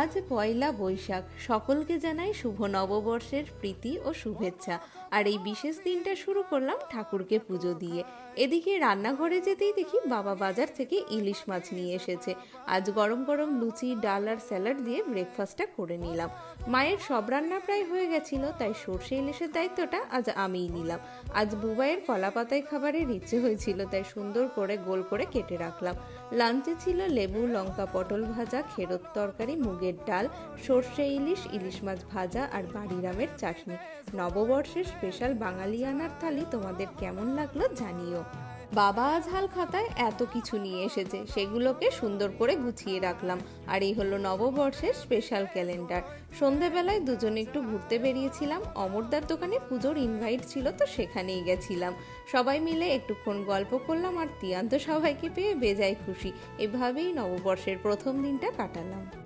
আজ পয়লা বৈশাখ। সকলকে জানাই শুভ নববর্ষের প্রীতি ও শুভেচ্ছা। আর এই বিশেষ দিনটা শুরু করলাম ঠাকুরকে পুজো দিয়ে। এদিকে রান্নাঘরে যেতেই দেখি বাবা বাজার থেকে ইলিশ মাছ নিয়ে এসেছে। আজ গরম গরম লুচি, ডাল আর স্যালাড দিয়ে ব্রেকফাস্টটা করে নিলাম। মায়ের সব রান্না প্রায় হয়ে গেছিল, তাই সর্ষে ইলিশের দায়িত্বটা আজ আমিই নিলাম। আজ বুবাইয়ের কলা পাতায় খাবারের ইচ্ছে হয়েছিল, তাই সুন্দর করে গোল করে কেটে রাখলাম। লাঞ্চে ছিল লেবু, লঙ্কা, পটল ভাজা খেরোর তরকারি, মুগের ডাল, সর্ষে ইলিশ ইলিশ মাছ ভাজা আর বাড়িরামের চাটনি। নববর্ষের স্পেশাল বাঙালিয়ানার থালি তোমাদের কেমন লাগল জানিও। বাবা আজ হাল খাতায় এত কিছু নিয়ে এসেছে, সেগুলোকে সুন্দর করে গুছিয়ে রাখলাম। আর এই হলো নববর্ষের স্পেশাল ক্যালেন্ডার সন্ধেবেলায় দুজনে একটু ঘুরতে বেরিয়েছিলাম, অমরদার দোকানে পুজোর ইনভাইট ছিল তো সেখানেই গেছিলাম। সবাই মিলে একটুক্ষণ গল্প করলাম আর তিয়ান্ত সবাইকে পেয়ে বেজায় খুশি। এভাবেই নববর্ষের প্রথম দিনটা কাটালাম।